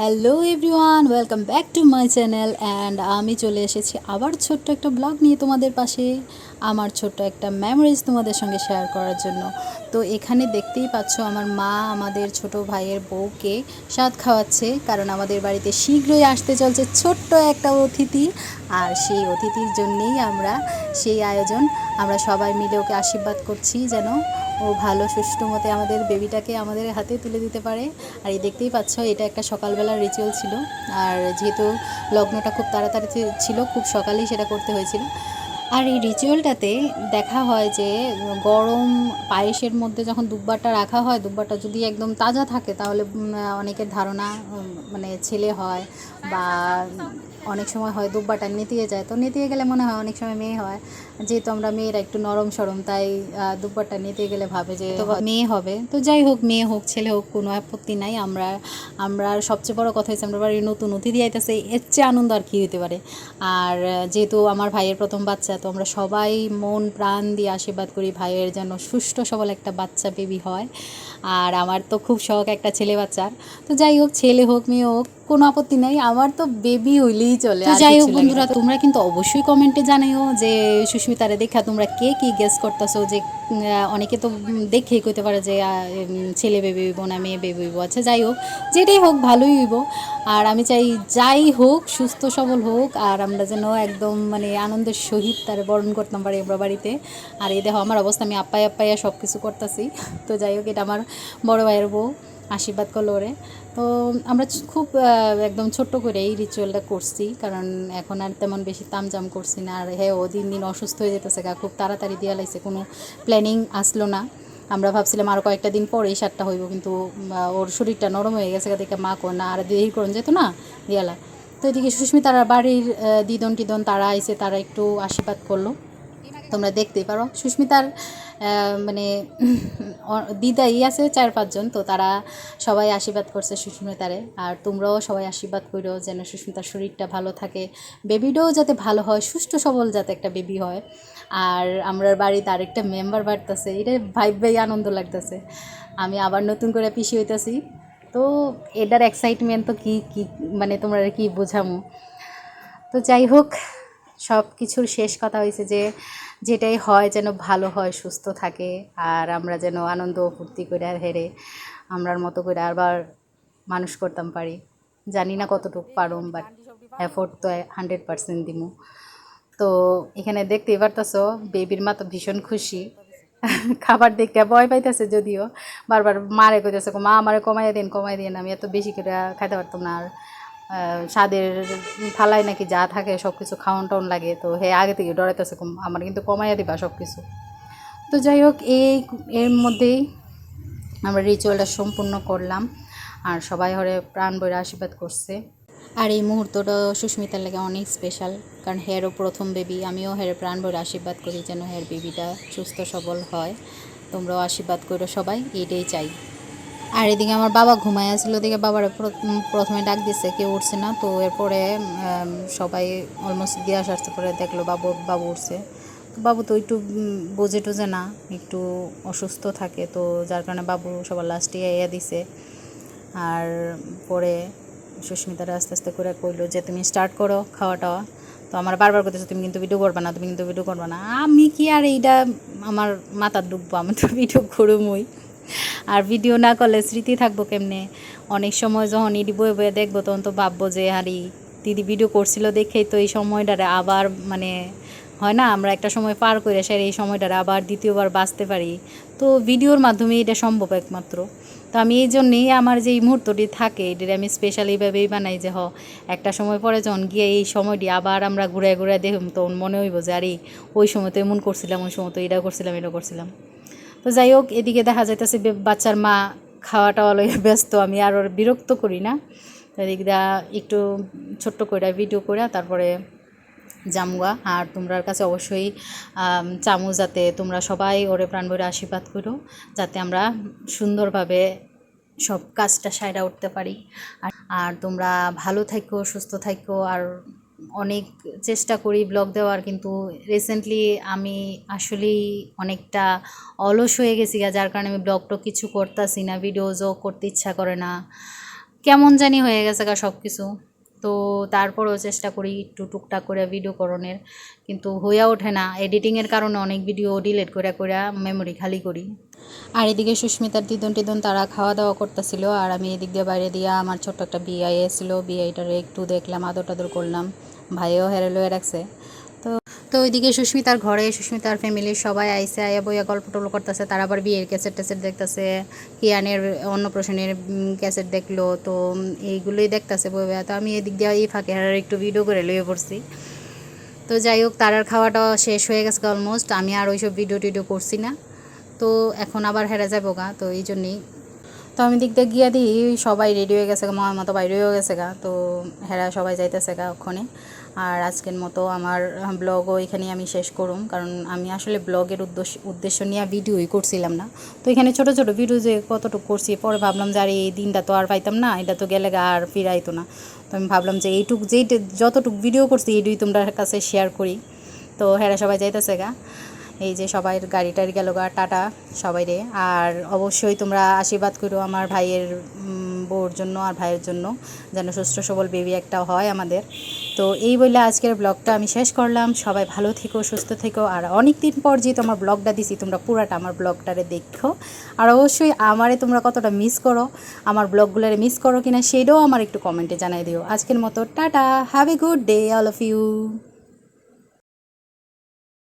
Hello everyone welcome back to my channel and আমি চলে এসেছি আবার ছোট্ট একটা ব্লগ নিয়ে তোমাদের পাশে। আমার ছোট্ট একটা মেমোরিজ তোমাদের সঙ্গে শেয়ার করার জন্য। তো এখানে দেখতেই পাচ্ছ আমার মা আমাদের ছোট ভাইয়ের বউকে স্বাদ খাওয়াচ্ছে, কারণ আমাদের বাড়িতে শীঘ্রই আসতে চলছে ছোট্ট একটা অতিথি। আর সেই অতিথির জন্যেই আমরা সেই আয়োজন আমরা সবাই মিলে ওকে আশীর্বাদ করছি যেন ও ভালো সুষ্ঠু মতে আমাদের বেবিটাকে আমাদের হাতে তুলে দিতে পারে। আর এই দেখতেই পাচ্ছ, এটা একটা সকালবেলার রিচুয়াল ছিল। আর যেহেতু লগ্নটা খুব তাড়াতাড়ি ছিল, খুব সকালেই সেটা করতে হয়েছিল। আর এই রিচুয়ালটাতে দেখা হয় যে, গরম পায়েসের মধ্যে যখন দুব্বারটা রাখা হয়, দুব্বারটা যদি একদম তাজা থাকে, তাহলে অনেকের ধারণা মানে ছেলে হয় বা অনেক সময় হয় দুব্বাটা নেতিয়ে যায়। তো নেতিয়ে গেলে মনে হয় অনেক সময় মেয়ে হয়। যেহেতু আমরা মেয়েরা একটু নরম সরম তাই আহ, দুব্বারটা নেতিয়ে গেলে ভাবে যে তো মেয়ে হবে। তো যাই হোক মেয়ে হোক ছেলে হোক কোনো আপত্তি নাই। আমরা আমরা সবচেয়ে বড় কথা হচ্ছে আমরা বাড়ির নতুন অতিথি আইতেছে এর চেয়ে আনন্দ আর কী হতে পারে। আর যেহেতু আমার ভাইয়ের প্রথম বাচ্চা তো আমরা সবাই মন প্রাণ দিয়ে আশীর্বাদ করি ভাইয়ের যেন সুষ্ঠু সবল একটা বাচ্চা বেবি হয়। আর আমার তো খুব শখ একটা ছেলে বাচ্চার। তো যাই হোক ছেলে হোক মেয়ে হোক কোনো আপত্তি নাই। আমার তো বেবি হইলেই চলে তো যাই হোক বন্ধুরা তোমরা কিন্তু অবশ্যই কমেন্টে জানাইও যে সুস্মিতারে দেখা তোমরা কে কি গেস করতেছো যে অনেকে তো দেখেই কইতে পারে যে ছেলে বেবি হইব না মেয়ে বেবি হইব। আচ্ছা যাই হোক যেটাই হোক ভালোই হইব। আর আমি চাই যাই হোক সুস্থ সবল হোক আর আমরা যেন একদম মানে আনন্দের সহিত তার বরণ করতাম পারি আমরা বাড়িতে। আর এই দেখো আমার অবস্থা আমি আপ্পাই আপ্পাইয়া সব কিছু করতেছি। তো যাই হোক এটা আমার বড় ভাইয়ের বউ। আশীর্বাদ করল ওরে। তো আমরা খুব একদম ছোট্ট করে এই রিচুয়ালটা করছি, কারণ এখন আর তেমন বেশি তামজাম করছি না। আর হ্যাঁ ও, দিন দিন অসুস্থ হয়ে যেতেছে গা, খুব তাড়াতাড়ি দেওয়া লাগছে, কোনো প্ল্যানিং আসলো না। আমরা ভাবছিলাম আরও কয়েকটা দিন পরে এই সারটা হইব, কিন্তু ওর শরীরটা নরম হয়ে গেছে দেখে, মা কর না, আর দেরি করুন যেত না দিয়ালা তো এদিকে সুস্মিতার বাড়ির দিদন টিদন তারা আইসে তারা একটু আশীর্বাদ করল। তোমরা দেখতেই পারো। সুস্মিতার মানে দিদাই আছে চার পাঁচজন, তো তারা সবাই আশীর্বাদ করছে সুস্মিতারে। আর তোমরাও সবাই আশীর্বাদ করো যেন সুস্মিতার শরীরটা ভালো থাকে। বেবিটাও যাতে ভালো হয়, সুস্থ সবল যাতে একটা বেবি হয়। আর আমরা বাড়িতে আরেকটা মেম্বার বাড়তেছে এটা ভাই ভাই আনন্দ লাগতেছে। আমি আবার নতুন করে পিসি হইতেছি। তো এটার এক্সাইটমেন্ট তো কি কি মানে তোমরা কি বোঝামো? তো যাই হোক সব কিছুর শেষ কথা হয়েছে যে যেটাই হয় যেন ভালো হয়, সুস্থ থাকে আর আমরা যেন আনন্দ ফুর্তি করে আর হেরে আমরার মতো করে আবার মানুষ করতাম পারি। জানি না কতটুকু পারুম বাট এফোর্ট তো হান্ড্রেড পার্সেন্ট দিমু। তো এখানে দেখতেই পারতাছো বেবির মা তো ভীষণ খুশি। খাবার দেখে ভয় পাইতেছে যদিও। বারবার মারে কইতেছে, মা, আমারে কমাইয়া দিন কমাই দিন, আমি এত বেশি করে খাইতে পারতাম না আর স্বাদের থালায় নাকি যা থাকে সব কিছু খাওয়ান টাউন লাগে তো হে আগে থেকে ডরাইতেছে আমার কিন্তু কমাইয়া দিবা সব কিছু তো যাই হোক, এই এর মধ্যেই আমরা রিচুয়ালটা সম্পূর্ণ করলাম আর সবাই হরে প্রাণ বইরা আশীর্বাদ করছে। আর এই মুহূর্তটা সুস্মিতার লাগে অনেক স্পেশাল কারণ হেয়ারও প্রথম বেবি আমিও হেয়ার প্রাণ বইরা আশীর্বাদ করি যেন হেয়ার বেবিটা সুস্থ সবল হয়। তোমরাও আশীর্বাদ করো সবাই এটাই চাই। আর এদিকে আমার বাবা ঘুমায় আসছিল ওদিকে বাবার প্রথমে ডাক দিছে, কেউ উঠছে না। তো এরপরে সবাই অলমোস্ট দিয়ে আসার পরে দেখল বাবু বাবু উঠছে। বাবু তো একটু বোঝে টোঝে না, একটু অসুস্থ থাকে। তো যার কারণে বাবু সবার লাস্টে ইয়া দিছে। আর পরে সুস্মিতারা আস্তে আস্তে করে কইলো যে, তুমি স্টার্ট করো খাওয়া টাওয়া তো আমার বারবার করতেছে তুমি কিন্তু ভিডিও করবে না, তুমি কিন্তু ভিডিও করবে না। আমি কি আর এইটা আমার মাথার ডুববো আমি তো ভিডিও করুমই। আর ভিডিও না করলে স্মৃতি থাকব কেমনে? অনেক সময় যখন ইডি বয়ে বয়ে দেখব, তখন তো ভাববো যে হারি দিদি ভিডিও করছিল দেখেই তো এই সময়টারে আবার মানে হয় না, আমরা একটা সময় পার করে সে এই সময়টারে আবার দ্বিতীয়বার বাঁচতে পারি। তো ভিডিওর মাধ্যমে এটা সম্ভব একমাত্র। তো আমি এই জন্যেই আমার যে এই মুহূর্তটি থাকে এটি আমি স্পেশাল এইভাবেই বানাই যে, হ, একটা সময় পরে যখন গিয়ে এই সময়টি আবার আমরা ঘুরে ঘুরে দেখুন তখন মনে হইব যে, আরে, ওই সময় তো এমন করছিলাম, ওই সময় তো এটা করছিলাম এটা করছিলাম। তো যাই হোক, এদিকে দেখা যাইতেছে বাচ্চার মা খাওয়া টাওয়া লইয়া ব্যস্ত, আমি আর ওর বিরক্ত করি না। এদিক দিয়া একটু ছোট্ট করে ভিডিও করে তারপরে জামুয়া আর তোমরার কাছে অবশ্যই চামু যাতে তোমরা সবাই ওরে প্রাণ ভরে আশীর্বাদ করো, যাতে আমরা সুন্দরভাবে সব কাজটা সাইডা উঠতে পারি। আর তোমরা ভালো থাকো সুস্থ থাকো আর অনেক চেষ্টা করি ব্লগ দেওয়ার, কিন্তু রিসেন্টলি আমি আসলেই অনেকটা অলস হয়ে গেছি যার কারণে আমি ব্লগ টক কিছু করতেছি না ভিডিওজও করতে ইচ্ছা করে না। কেমন জানি হয়ে গেছে গা সব কিছু তো তারপরেও চেষ্টা করি একটু টুকটাক করে ভিডিও করণের, কিন্তু হইয়া ওঠে না। এডিটিংয়ের কারণে অনেক ভিডিও ডিলিট করে করে মেমোরি খালি করি। আর এদিকে সুস্মিতার দিদন টিদন তারা খাওয়া দাওয়া করতেছিল, আর আমি এদিক দিয়ে বাইরে দিয়ে আমার ছোট্ট একটা বিআই এসেছিল বিআইটারে একটু দেখলাম আদর টাদর করলাম। ভাইও হেরে লয়ে রাখছে। তো তো ওইদিকে সুস্মিতার ঘরে সুস্মিতার ফ্যামিলির সবাই আইসে আয়া বইয়া গল্প টল্প করতেছে। তারা আবার বিয়ের ক্যাসেট ট্যাসেট দেখতেছে। কিয়ানের অন্নপ্রাশনের ক্যাসেট দেখল। তো এইগুলোই দেখতেছে বইয়া তো আমি এদিক দিয়ে এই ফাঁকে আর একটু ভিডিও করে লয়ে পড়ছি। তো যাই হোক তারার খাওয়াটা শেষ হয়ে গেছে অলমোস্ট আমি আর ওইসব ভিডিও টিডিও করছি না। তো এখন আবার হেরে যাব গা। তো এই জন্যেই তো আমি দিক গিয়া দিই সবাই রেডি হয়ে গেছে গা, মামার মতো বাইরে হয়ে গেছে গা। তো হেরা সবাই যাইতেছে গা ওখানে। আর আজকের মতো আমার ব্লগও এখানে আমি শেষ করুম, কারণ আমি আসলে ব্লগের উদ্দেশ্য উদ্দেশ্য নিয়ে ভিডিওই করছিলাম না। তো এখানে ছোট ছোট ভিডিও যে কতটুকু করছি, পরে ভাবলাম যে আর এই দিনটা তো আর পাইতাম না, এটা তো গেলে গা আর ফিরাইতো না। তো আমি ভাবলাম যে এইটুক যেই যতটুকু ভিডিও করছি, এইটুই তোমরা কাছে শেয়ার করি। তো হেরা সবাই যাইতেছে গা। এই যে সবাই গাড়ি টাড়ি গেল গা, টাটা সবাই রে। আর অবশ্যই তোমরা আশীর্বাদ করো আমার ভাইয়ের বউর জন্য আর ভাইয়ের জন্য, যেন সুস্থ সবল বেবি একটা হয় আমাদের। তো এই বলে আজকের ব্লগটা আমি শেষ করলাম। সবাই ভালো থেকো, সুস্থ থেকো। আর অনেক দিন পর যে তোমার ব্লগটা দিছি, তোমরা পুরাটা আমার ব্লগটারে দেখো। আর অবশ্যই আমারে তোমরা কতটা মিস করো, আমার ব্লগগুলোরে মিস করো কিনা, সেটাও আমার একটু কমেন্টে জানাই দিও। আজকের মতো tata have a good day all of you